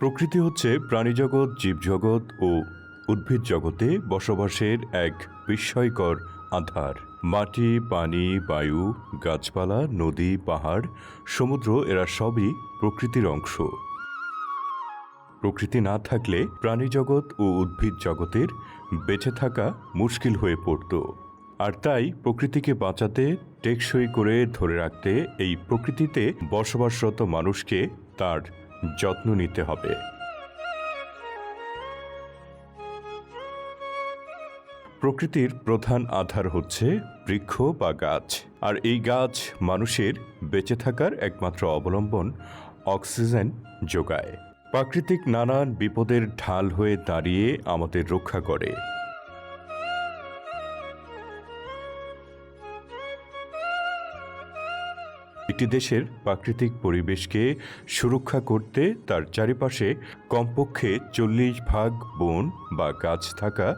প্রকৃতি হচ্ছে প্রাণীজগৎ, জীবজগৎ ও উদ্ভিদ জগতে বসবাসের এক বিস্ময়কর আধার। মাটি, পানি, বায়ু, গাছপালা, নদী, পাহাড়, সমুদ্র এরা সবই প্রকৃতির অংশ। প্রকৃতি না থাকলে প্রাণীজগৎ ও উদ্ভিদ জগতের বেঁচে থাকা মুশকিল হয়ে পড়ত। আর তাই প্রকৃতিকে বাঁচাতে, টেকসই করে ধরে রাখতে এই প্রকৃতিতে বসবাসরত মানুষকে তার যত্ন নিতে হবে। প্রকৃতির প্রধান আধার হচ্ছে বৃক্ষ বা গাছ। আর এই গাছ মানুষের বেঁচে থাকার একমাত্র অবলম্বন অক্সিজেন যোগায়। প্রাকৃতিক নানান বিপদের ঢাল হয়ে দাঁড়িয়ে আমাদের রক্ষা করে। একটি দেশের প্রাকৃতিক পরিবেশকে সুরক্ষা করতে তার চারিপাশে কমপক্ষে চল্লিশ ভাগ বন বা গাছ থাকা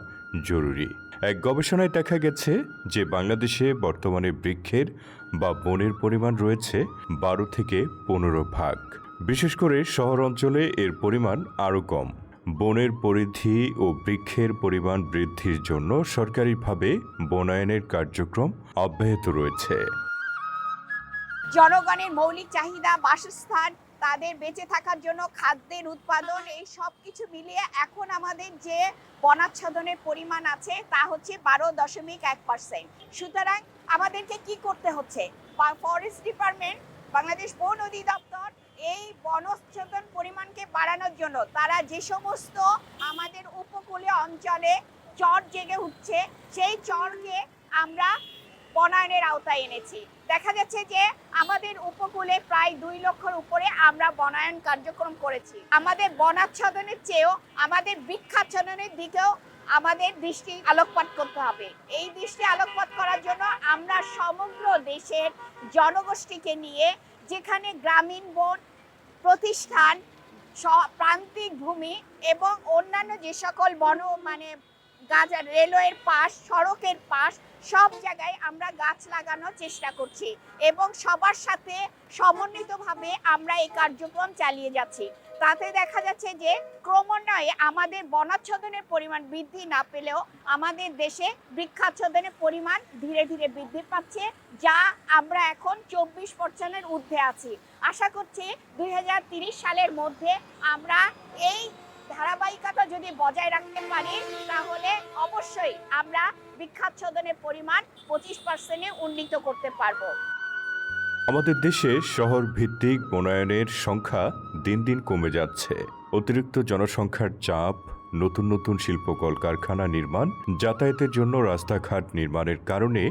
জরুরি। এক গবেষণায় দেখা গেছে যে বাংলাদেশে বর্তমানে বৃক্ষের বা বনের পরিমাণ রয়েছে বারো থেকে পনেরো ভাগ। বিশেষ করে শহর অঞ্চলে এর পরিমাণ আরও কম। বনের পরিধি ও বৃক্ষের পরিমাণ বৃদ্ধির জন্য সরকারিভাবে বনায়নের কার্যক্রম অব্যাহত রয়েছে। জনগণের মৌলিক চাহিদা, বাসস্থান, তাদের বেঁচে থাকার জন্য খাদ্যের উৎপাদন, এই সব কিছু মিলিয়ে এখন আমাদের যে বনাচ্ছাদনের পরিমাণ আছে তা হচ্ছে বারো দশমিক এক পার্সেন্ট। সুতরাং আমাদেরকে কি করতে হচ্ছে? ফরেস্ট ডিপার্টমেন্ট বাংলাদেশ বন অধিদপ্তর এই বনচ্ছাদন পরিমাণকে বাড়ানোর জন্য তারা যে সমস্ত আমাদের উপকূলীয় অঞ্চলে চর জেগে উঠছে, সেই চরকে আমরা বনায়নের আওতায় এনেছি। দেখা যাচ্ছে যে আমাদের উপকূলে প্রায় দুই লক্ষর উপরে আমরা বনায়ন কার্যক্রম করেছি। আমাদের বনাচ্ছাদনের চেয়েও, আমাদের বৃক্ষাচ্ছাদনের দিকেও আমাদের দৃষ্টি আলোকপাত করতে হবে। এই দৃষ্টি আলোকপাত করার জন্য আমরা সমগ্র দেশের জনগোষ্ঠীকে নিয়ে যেখানে গ্রামীণ বন প্রতিষ্ঠান প্রান্তিক ভূমি এবং অন্যান্য যে সকল বন মানে গাছ, রেলওয়ের পাশ, সড়কের পাশ সব জায়গায় আমরা গাছ লাগানোর চেষ্টা করছি এবং সবার সাথে সমন্বিতভাবে আমরা এই কার্যক্রম চালিয়ে যাচ্ছি। তাতে দেখা যাচ্ছে যে ক্রমান্বয়ে আমাদের বনাচ্ছাদনের পরিমাণ বৃদ্ধি না পেলেও আমাদের দেশে বৃক্ষাচ্ছাদনের পরিমাণ ধীরে ধীরে বৃদ্ধি পাচ্ছে, যা আমরা এখন চব্বিশ পার্সেন্টের ঊর্ধ্বে আছি। আশা করছি দুই সালের মধ্যে আমরা এই ধারাবাহিকতা যদি বজায় রাখতে পারি, তাহলে অবশ্যই আমরা বৃক্ষাচ্ছাদনের পরিমাণ পঁচিশ পার্সেন্টে উন্নীত করতে পারব। আমাদের দেশে শহর ভিত্তিক বনায়নের সংখ্যা দিন দিন কমে যাচ্ছে। অতিরিক্ত জনসংখ্যার চাপ, নতুন নতুন শিল্প কলকারখানা নির্মাণ, যাতায়াতের জন্য রাস্তাঘাট নির্মাণের কারণে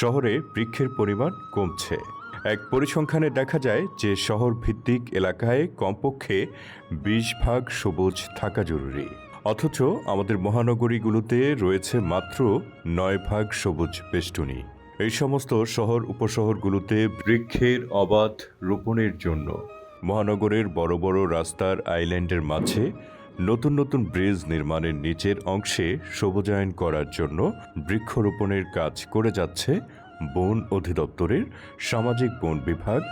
শহরে বৃক্ষের পরিমাণ কমছে। এক পরিসংখ্যানে দেখা যায় যে শহর ভিত্তিক এলাকায় কমপক্ষে বিশ ভাগ সবুজ থাকা জরুরি। অথচ আমাদের মহানগরীগুলোতে রয়েছে মাত্র নয় ভাগ সবুজ বেষ্টনী। এই সমস্ত শহর উপশহরগুলোতে বৃক্ষের অবাধ রোপণের জন্য মহানগরের বড় বড় রাস্তার আইল্যান্ডের মাঝে নতুন নতুন ব্রিজ নির্মাণের নিচের অংশে সবুজায়ন করার জন্য বৃক্ষরোপণের কাজ করে যাচ্ছে বন অধিদপ্তরের সামাজিক বন বিভাগ।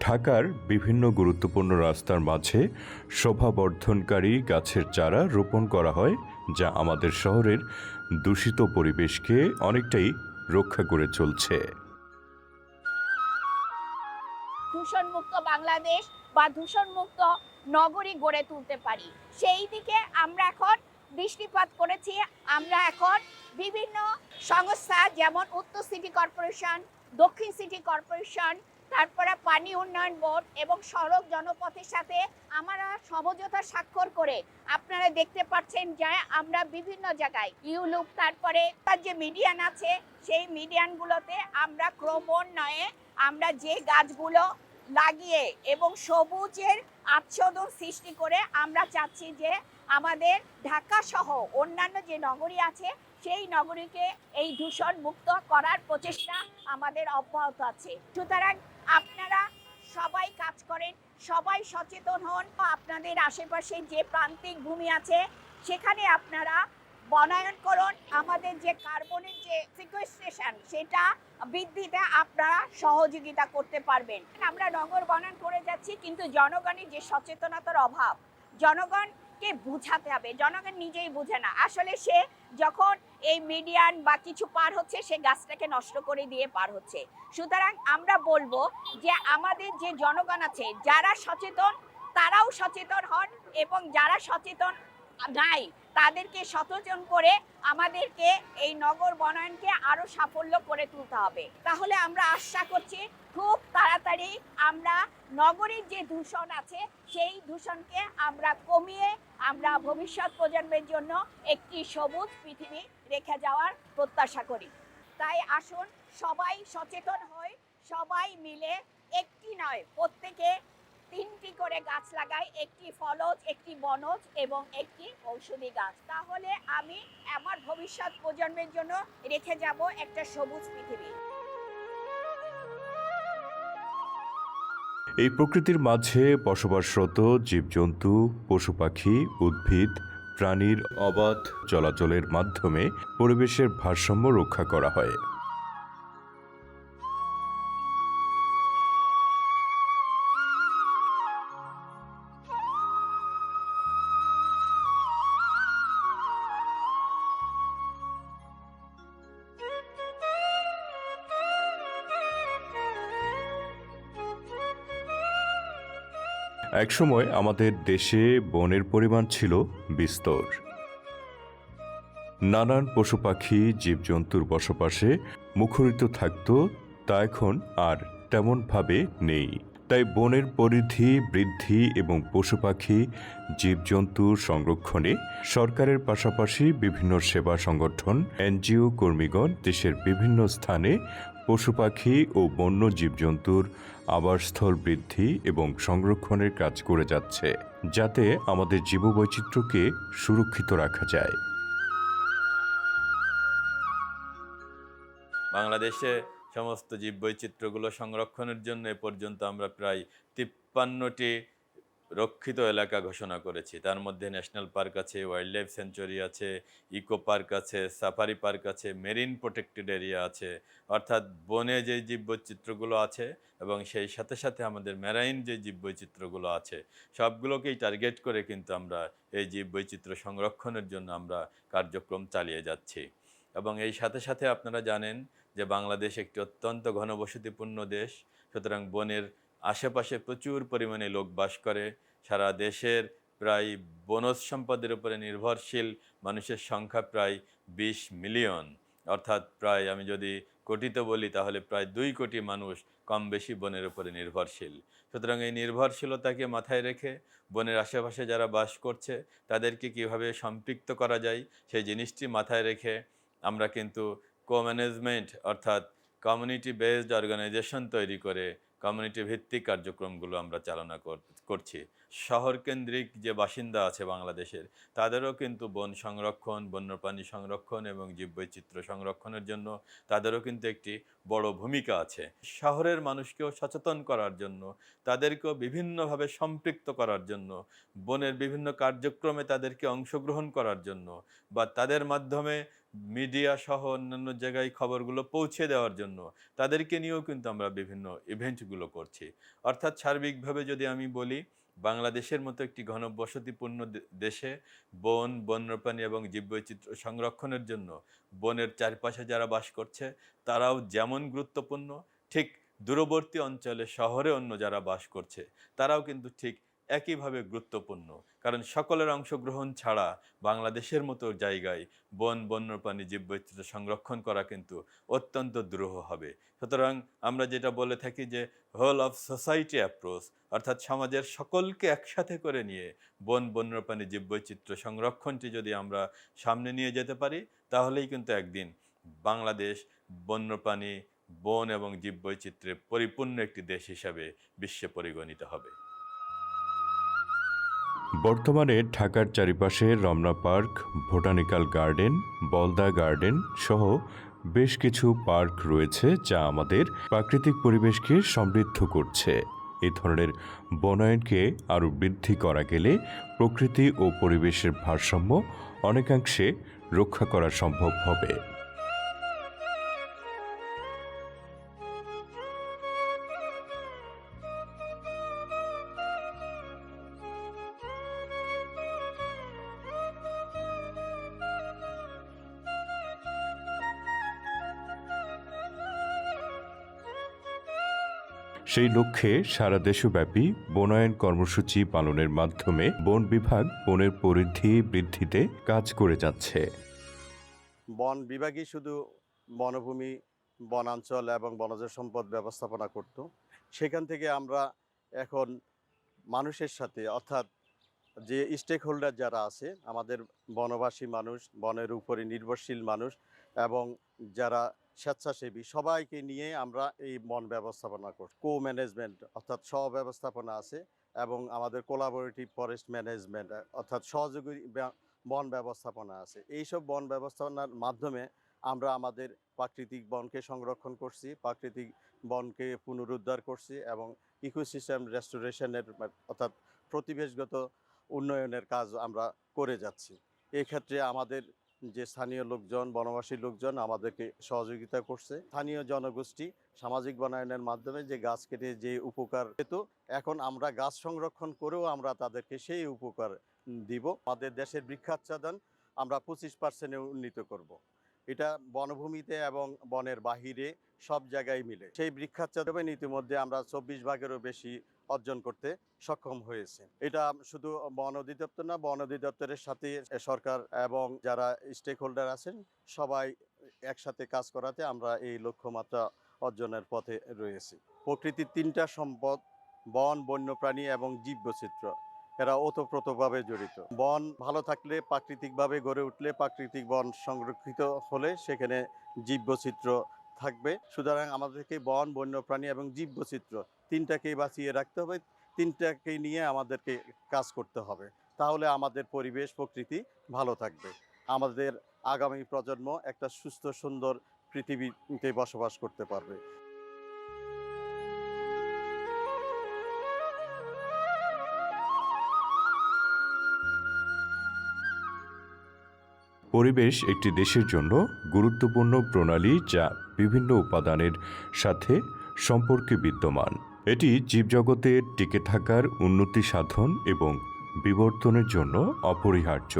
ঢাকার বিভিন্ন গুরুত্বপূর্ণ রাস্তার মাঝে শোভাবর্ধনকারী গাছের চারা রোপণ করা হয়, যা আমাদের শহরের দূষিত পরিবেশকে অনেকটাই রক্ষা করে চলছে। দূষণমুক্ত বাংলাদেশ বা দূষণমুক্ত নগরী গড়ে তুলতে পারি। সেই দিকে আমরা এখন দৃষ্টিপাত করেছি। আমরা এখন বিভিন্ন সংস্থা যেমন উত্তর সিটি কর্পোরেশন, দক্ষিণ সিটি কর্পোরেশন, তারপরে পানি উন্নয়ন বোর্ড এবং সড়ক জনপথের সাথে আমরা সমঝোতা স্বাক্ষর করে আপনারা দেখতে পাচ্ছেন যে আমরা বিভিন্ন জায়গায় ইউলুপ, তারপরে তার যে মিডিয়ান আছে, সেই মিডিয়ানগুলোতে আমরা ক্রমোন্নয়ে আমরা যে গাছগুলো লাগিয়ে এবং সবুজের আচ্ছাদন সৃষ্টি করে আমরা চাচ্ছি যে আমাদের ঢাকা সহ অন্যান্য যে নগরী আছে, সেই নগরীকে এই দূষণ মুক্ত করার প্রচেষ্টা আমাদের অব্যাহত আছে। সুতরাং আপনারা সবাই কাজ করেন, সবাই সচেতন হন। আপনাদের আশেপাশে যে প্রান্তিক ভূমি আছে, সেখানে আপনারা বনায়নকরণ আমাদের যে কার্বনের যে সিকুয়েস্ট্রেশন সেটা বৃদ্ধিতে আপনারা সহযোগিতা করতে পারবেন। আমরা নগর বনায়ন করে যাচ্ছি, কিন্তু জনগণের যে সচেতনতার অভাব, জনগণকে বুঝাতে হবে। জনগণ নিজেই বুঝে না। আসলে সে যখন এই মিডিয়ান বা কিছু পার হচ্ছে, সে গাছটাকে নষ্ট করে দিয়ে পার হচ্ছে। সুতরাং আমরা বলব যে আমাদের যে জনগণ আছে, যারা সচেতন, তারাও সচেতন হন এবং যারা সচেতন নাই তাদেরকে সচেতন করে আমাদেরকে এই নগর বনায়নকে আরও সাফল্য করে তুলতে হবে। তাহলে আমরা আশা করছি খুব তাড়াতাড়ি আমরা নগরীর যে দূষণ আছে, সেই দূষণকে আমরা কমিয়ে আমরা ভবিষ্যৎ প্রজন্মের জন্য একটি সবুজ পৃথিবী রেখে যাওয়ার প্রত্যাশা করি। তাই আসুন সবাই সচেতন হই, সবাই মিলে একটি নয়, প্রত্যেকে তিনটি করে গাছ লাগাই, একটি ফলজ, একটি বনজ এবং একটি ঔষধি গাছ। তাহলে আমি আমার ভবিষ্যৎ প্রজন্মের জন্য রেখে যাব একটা সবুজ পৃথিবী। এই প্রকৃতির মাঝে বসবাসরত জীবজন্তু, পশু পাখি, উদ্ভিদ, প্রাণীর অবাধ চলাচলের মাধ্যমে পরিবেশের ভারসাম্য রক্ষা করা হয়। একসময় আমাদের দেশে বনের পরিমাণ ছিল বিস্তর। নানান পশু পাখি, জীবজন্তুর বসবাসে মুখরিত থাকত, তা এখন আর তেমনভাবে নেই। তাই বনের পরিধি, বৃদ্ধি এবং পশু পাখি জীবজন্তুর সংরক্ষণে সরকারের পাশাপাশি বিভিন্ন সেবা সংগঠন, এনজিও কর্মীগণ দেশের বিভিন্ন স্থানে পশু পাখি ও বন্য জীবজন্তুর আবাসস্থল বৃদ্ধি এবং সংরক্ষণের কাজ করে যাচ্ছে, যাতে আমাদের জীববৈচিত্র্যকে সুরক্ষিত রাখা যায়। বাংলাদেশে সমস্ত জীববৈচিত্র্যগুলো সংরক্ষণের জন্য এ পর্যন্ত আমরা প্রায় তিপ্পান্নটি রক্ষিত এলাকা ঘোষণা করেছি। তার মধ্যে ন্যাশনাল পার্ক আছে ওয়াইল্ড লাইফ সেঞ্চুরি আছে, ইকো পার্ক আছে, সাফারি পার্ক আছে, মেরিন প্রোটেক্টেড এরিয়া আছে। অর্থাৎ বনে যে জীববৈচিত্র্যগুলো আছে এবং সেই সাথে সাথে আমাদের মেরাইন যে জীববৈচিত্র্যগুলো আছে, সবগুলোকেই টার্গেট করে কিন্তু আমরা এই জীববৈচিত্র্য সংরক্ষণের জন্য আমরা কার্যক্রম চালিয়ে যাচ্ছি। এবং এই সাথে সাথে আপনারা জানেন যে বাংলাদেশ একটি অত্যন্ত ঘনবসতিপূর্ণ দেশ। সুতরাং বনের আশেপাশে প্রচুর পরিমাণে লোক বাস করে। সারা দেশের প্রায় বনজ সম্পদের উপরে নির্ভরশীল মানুষের সংখ্যা প্রায় বিশ মিলিয়ন। অর্থাৎ প্রায় আমি যদি কোটিতে বলি, তাহলে প্রায় দুই কোটি মানুষ কম বেশি বনের উপরে নির্ভরশীল। সুতরাং এই নির্ভরশীলতাকে মাথায় রেখে বনের আশেপাশে যারা বাস করছে, তাদেরকে কীভাবে সম্পৃক্ত করা যায়, সেই জিনিসটি মাথায় রেখে আমরা কিন্তু কো ম্যানেজমেন্ট অর্থাৎ কমিউনিটি বেসড অর্গানাইজেশন তৈরি করে কমিউনিটি ভিত্তিক কার্যক্রমগুলো আমরা চালনা কর- করছি। শহর কেন্দ্রিক যে বাসিন্দা আছে বাংলাদেশের, তাদেরও কিন্তু বন সংরক্ষণ, বন্যপ্রাণী সংরক্ষণ এবং জীববৈচিত্র্য সংরক্ষণের জন্য তাদেরও কিন্তু একটি বড় ভূমিকা আছে। শহরের মানুষকেও সচেতন করার জন্য, তাদেরকেও বিভিন্নভাবে সম্পৃক্ত করার জন্য, বনের বিভিন্ন কার্যক্রমে তাদেরকে অংশগ্রহণ করার জন্য বা তাদের মাধ্যমে মিডিয়া সহ অন্যান্য জায়গায় খবরগুলো পৌঁছে দেওয়ার জন্য তাদেরকে নিয়েও কিন্তু আমরা বিভিন্ন ইভেন্টগুলো করছি। অর্থাৎ সার্বিকভাবে যদি আমি বলি, বাংলাদেশের মতো একটি ঘনবসতিপূর্ণ দেশে বন, বন্যপ্রাণী এবং জীববৈচিত্র্য সংরক্ষণের জন্য বনের চারপাশে যারা বাস করছে, তারাও যেমন গুরুত্বপূর্ণ, ঠিক দূরবর্তী অঞ্চলে শহরে অন্য যারা বাস করছে, তারাও কিন্তু ঠিক একইভাবে গুরুত্বপূর্ণ। কারণ সকলের অংশগ্রহণ ছাড়া বাংলাদেশের মতো জায়গায় বন, বন্যপ্রাণী জীববৈচিত্র্য সংরক্ষণ করা কিন্তু অত্যন্ত দুরূহ হবে। সুতরাং আমরা যেটা বলে থাকি যে হোল অফ সোসাইটি অ্যাপ্রোচ অর্থাৎ সমাজের সকলকে একসাথে করে নিয়ে বন, বন্যপ্রাণী জীববৈচিত্র্য সংরক্ষণটি যদি আমরা সামনে নিয়ে যেতে পারি, তাহলেই কিন্তু একদিন বাংলাদেশ বন্যপ্রাণী, বন এবং জীববৈচিত্র্যে পরিপূর্ণ একটি দেশ হিসাবে বিশ্বে পরিগণিত হবে। বর্তমানে ঢাকার চারিপাশে Ramna park, botanical garden, Baldha garden সহ বেশ কিছু পার্ক রয়েছে যা আমাদের প্রাকৃতিক পরিবেশকে সমৃদ্ধ করছে। এই ধরনের বনায়নকে আরও বৃদ্ধি করা গেলে প্রকৃতি ও পরিবেশের ভারসাম্য অনেকাংশে রক্ষা করা সম্ভব হবে। সেই লক্ষ্যে সারা দেশব্যাপী বনায়ন কর্মসূচি পালনের মাধ্যমে বন বিভাগ বনের পরিধি বৃদ্ধিতে কাজ করে যাচ্ছে। বন বিভাগই শুধু বনভূমি, বনাঞ্চল এবং বনজ সম্পদ ব্যবস্থাপনা করত। সেখান থেকে আমরা এখন মানুষের সাথে, অর্থাৎ যে স্টেক হোল্ডার যারা আছে, আমাদের বনবাসী মানুষ, বনের উপরে নির্ভরশীল মানুষ এবং যারা স্বেচ্ছাসেবী। সবাইকে নিয়ে আমরা এই বন ব্যবস্থাপনা করছি কো ম্যানেজমেন্ট অর্থাৎ সহ ব্যবস্থাপনা আছে এবং আমাদের কোলাবোরেটিভ ফরেস্ট ম্যানেজমেন্ট অর্থাৎ সহযোগী বন ব্যবস্থাপনা আছে। এইসব বন ব্যবস্থাপনার মাধ্যমে আমরা আমাদের প্রাকৃতিক বনকে সংরক্ষণ করছি, প্রাকৃতিক বনকে পুনরুদ্ধার করছি এবং ইকোসিস্টেম রেস্টোরেশনের অর্থাৎ প্রতিবেশগত উন্নয়নের কাজ আমরা করে যাচ্ছি। এক্ষেত্রে আমাদের যে স্থানীয় লোকজন, বনবাসী লোকজন আমাদেরকে সহযোগিতা করছে স্থানীয় জনগোষ্ঠী সামাজিক বনায়নের মাধ্যমে যে গাছ কেটে যে উপকার পেত, এখন আমরা গাছ সংরক্ষণ করেও আমরা তাদেরকে সেই উপকার দিব আমাদের দেশের বৃক্ষাচ্ছাদন আমরা পঁচিশ পার্সেন্টে উন্নীত করব। এটা বনভূমিতে এবং বনের বাহিরে সব জায়গায় মিলে। সেই বৃক্ষাচ্ছাদন ইতিমধ্যে আমরা চব্বিশ ভাগেরও বেশি অর্জন করতে সক্ষম হয়েছে। এটা শুধু বন অধিদপ্তর না, বন অধিদপ্তরের সাথে সরকার এবং যারা স্টেক হোল্ডার আছেন, সবাই একসাথে কাজ করাতে আমরা এই লক্ষ্যমাত্রা অর্জনের পথে রয়েছি। প্রকৃতির তিনটা সম্পদ, বন, বন্যপ্রাণী এবং জীববৈচিত্র্য, এরা ওতপ্রোতভাবে জড়িত। বন ভালো থাকলে, প্রাকৃতিকভাবে গড়ে উঠলে, প্রাকৃতিক বন সংরক্ষিত হলে সেখানে জীববৈচিত্র্য থাকবে। সুতরাং আমাদেরকে বন, বন্যপ্রাণী এবং জীব বৈচিত্র্য তিনটাকেই বাঁচিয়ে রাখতে হবে। তিনটাকে নিয়ে আমাদেরকে কাজ করতে হবে। তাহলে আমাদের পরিবেশ, প্রকৃতি ভালো থাকবে। আমাদের আগামী প্রজন্ম একটা সুস্থ, সুন্দর পৃথিবীতে বসবাস করতে পারবে। পরিবেশ একটি দেশের জন্য গুরুত্বপূর্ণ প্রণালী যা বিভিন্ন উপাদানের সাথে সম্পর্কে বিদ্যমান। এটি জীবজগতের টিকে থাকার উন্নতি সাধন এবং বিবর্তনের জন্য অপরিহার্য।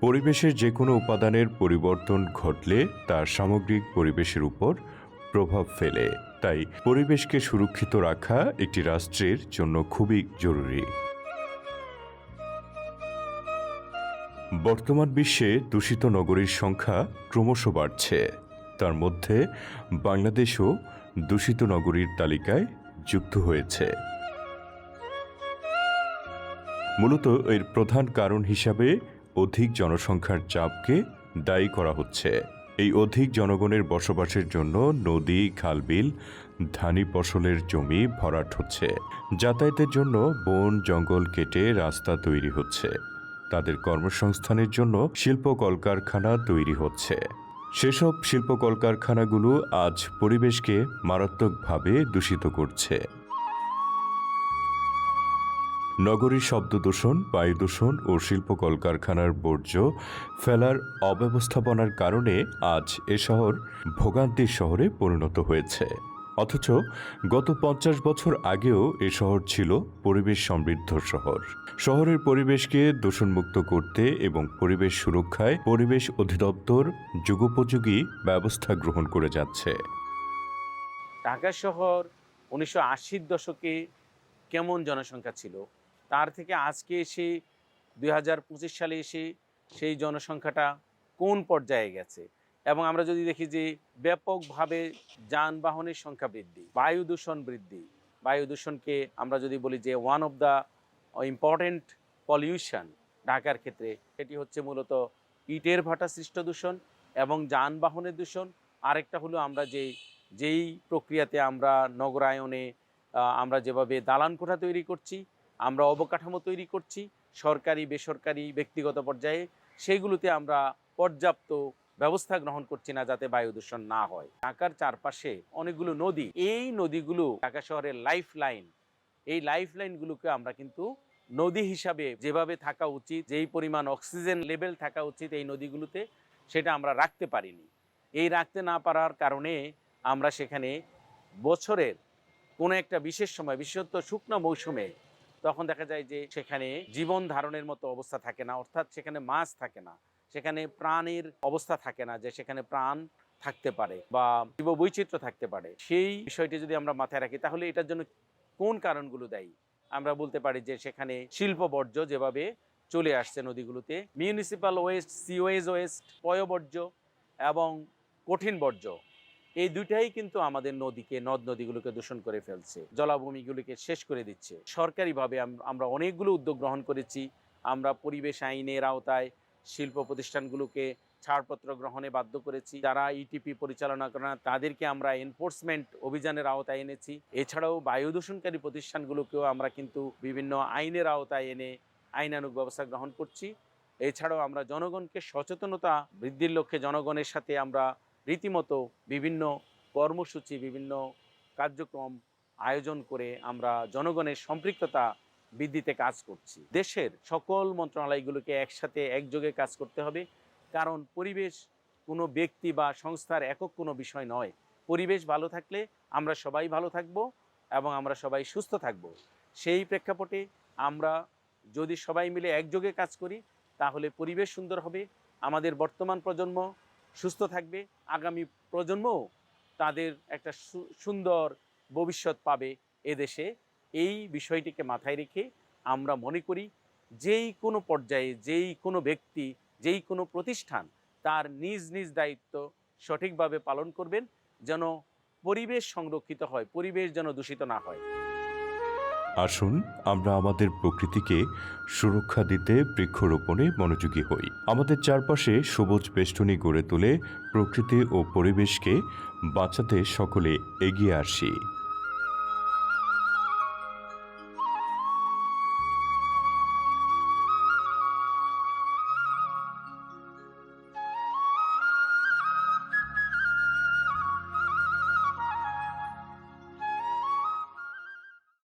পরিবেশের যে কোনো উপাদানের পরিবর্তন ঘটলে তার সামগ্রিক পরিবেশের উপর প্রভাব ফেলে। তাই পরিবেশকে সুরক্ষিত রাখা একটি রাষ্ট্রের জন্য খুবই জরুরি। বর্তমান বিশ্বে দূষিত নগরীর সংখ্যা ক্রমশ বাড়ছে। তার মধ্যে বাংলাদেশও দূষিত নগরীর তালিকায় যুক্ত হয়েছে। মূলত এর প্রধান কারণ হিসাবে অধিক জনসংখ্যার চাপকে দায়ী করা হচ্ছে। এই অধিক জনগণের বসবাসের জন্য নদী, খালবিল, ধানি ফসলের জমি ভরাট হচ্ছে। যাতায়াতের জন্য বন, জঙ্গল কেটে রাস্তা তৈরি হচ্ছে। তাদের কর্মসংস্থানের জন্য শিল্প কলকারখানা তৈরি হচ্ছে। সেসব শিল্প কলকারখানাগুলো আজ পরিবেশকে মারাত্মকভাবে দূষিত করছে। নগরীর শব্দ দূষণ, বায়ু দূষণ ও শিল্প কলকারখানার বর্জ্য ফেলার অব্যবস্থাপনার কারণে আজ এ শহর ভোগান্তির শহরে পরিণত হয়েছে। অথচ গত পঞ্চাশ বছর আগেও এ শহর ছিল পরিবেশ সমৃদ্ধ শহর। শহরের পরিবেশকে দূষণমুক্ত করতে এবং পরিবেশ সুরক্ষায় পরিবেশ অধিদপ্তর যুগোপযোগী ব্যবস্থা গ্রহণ করে যাচ্ছে। ঢাকা শহর উনিশশো দশকে কেমন জনসংখ্যা ছিল? তার থেকে আজকে এসে দু হাজার পঁচিশ সালে এসে সেই জনসংখ্যাটা কোন পর্যায়ে গেছে? এবং আমরা যদি দেখি যে ব্যাপকভাবে যানবাহনের সংখ্যা বৃদ্ধি, বায়ু দূষণ বৃদ্ধি, বায়ু দূষণকে আমরা যদি বলি যে one of the important pollution ঢাকার ক্ষেত্রে, সেটি হচ্ছে মূলত ইটের ভাটা সৃষ্ট দূষণ এবং যানবাহনের দূষণ। আরেকটা হলো আমরা যেই যেই প্রক্রিয়াতে আমরা নগরায়নে আমরা যেভাবে দালান কোঠা তৈরি করছি আমরা অবকাঠামো তৈরি করছি, সরকারি, বেসরকারি, ব্যক্তিগত পর্যায়ে, সেইগুলোতে আমরা পর্যাপ্ত ব্যবস্থা গ্রহণ করছি না যাতে বায়ু দূষণ না হয়। ঢাকার চারপাশে অনেকগুলো নদী, এই নদীগুলো ঢাকা শহরের লাইফ লাইন এই লাইফ লাইনগুলোকে আমরা কিন্তু নদী হিসাবে যেভাবে থাকা উচিত, যেই পরিমাণ অক্সিজেন লেভেল থাকা উচিত এই নদীগুলোতে, সেটা আমরা রাখতে পারিনি। এই রাখতে না পারার কারণে আমরা সেখানে বছরের কোনো একটা বিশেষ সময়, বিশেষত শুকনো মৌসুমে তখন দেখা যায় যে সেখানে জীবন ধারণের মতো অবস্থা থাকে না, অর্থাৎ সেখানে মাছ থাকে না, সেখানে প্রাণের অবস্থা থাকে না যে সেখানে প্রাণ থাকতে পারে বা জীববৈচিত্র্য থাকতে পারে। সেই বিষয়টি যদি আমরা মাথায় রাখি, তাহলে এটার জন্য কোন কারণগুলো দেয়? আমরা বলতে পারি যে সেখানে শিল্প বর্জ্য যেভাবে চলে আসছে নদীগুলোতে মিউনিসিপাল ওয়েস্ট সিওয়েজ ওয়েস্ট পয়বর্জ্য এবং কঠিন বর্জ্য এই দুইটাই কিন্তু আমাদের নদীকে, নদ নদীগুলোকে দূষণ করে ফেলছে। জলাভূমিগুলিকে শেষ করে দিচ্ছে। সরকারিভাবে আমরা অনেকগুলো উদ্যোগ গ্রহণ করেছি। আমরা পরিবেশ আইনের আওতায় শিল্প প্রতিষ্ঠানগুলোকে ছাড়পত্র গ্রহণে বাধ্য করেছি। যারা ইটিপি পরিচালনা করে না, তাদেরকে আমরা এনফোর্সমেন্ট অভিযানের আওতায় এনেছি। এছাড়াও বায়ু দূষণকারী প্রতিষ্ঠানগুলোকেও আমরা কিন্তু বিভিন্ন আইনের আওতায় এনে আইনানুগ ব্যবস্থা গ্রহণ করছি। এছাড়াও আমরা জনগণকে সচেতনতা বৃদ্ধির লক্ষ্যে জনগণের সাথে আমরা রীতিমতো বিভিন্ন কর্মসূচি, বিভিন্ন কার্যক্রম আয়োজন করে আমরা জনগণের সম্পৃক্ততা বৃদ্ধিতে কাজ করছি। দেশের সকল মন্ত্রণালয়গুলোকে একসাথে একযোগে কাজ করতে হবে। কারণ পরিবেশ কোনো ব্যক্তি বা সংস্থার একক কোনো বিষয় নয়। পরিবেশ ভালো থাকলে আমরা সবাই ভালো থাকব এবং আমরা সবাই সুস্থ থাকব। সেই প্রেক্ষাপটে আমরা যদি সবাই মিলে একযোগে কাজ করি, তাহলে পরিবেশ সুন্দর হবে, আমাদের বর্তমান প্রজন্ম সুস্থ থাকবে আগামী প্রজন্ম তাদের একটা সুন্দর ভবিষ্যৎ পাবে এদেশে। এই বিষয়টিকে মাথায় রেখে আমরা মনে করি, যেই কোনো পর্যায়ে, যেই কোনো ব্যক্তি, যেই কোনো প্রতিষ্ঠান তার নিজ নিজ দায়িত্ব সঠিকভাবে পালন করবেন, যেন পরিবেশ সংরক্ষিত হয়, পরিবেশ যেন দূষিত না হয়। আসুন, আমরা আমাদের প্রকৃতিকে সুরক্ষা দিতে বৃক্ষরোপণে মনোযোগী হই। আমাদের চারপাশে সবুজ বেষ্টনী গড়ে তুলে প্রকৃতি ও পরিবেশকে বাঁচাতে সকলে এগিয়ে আসি।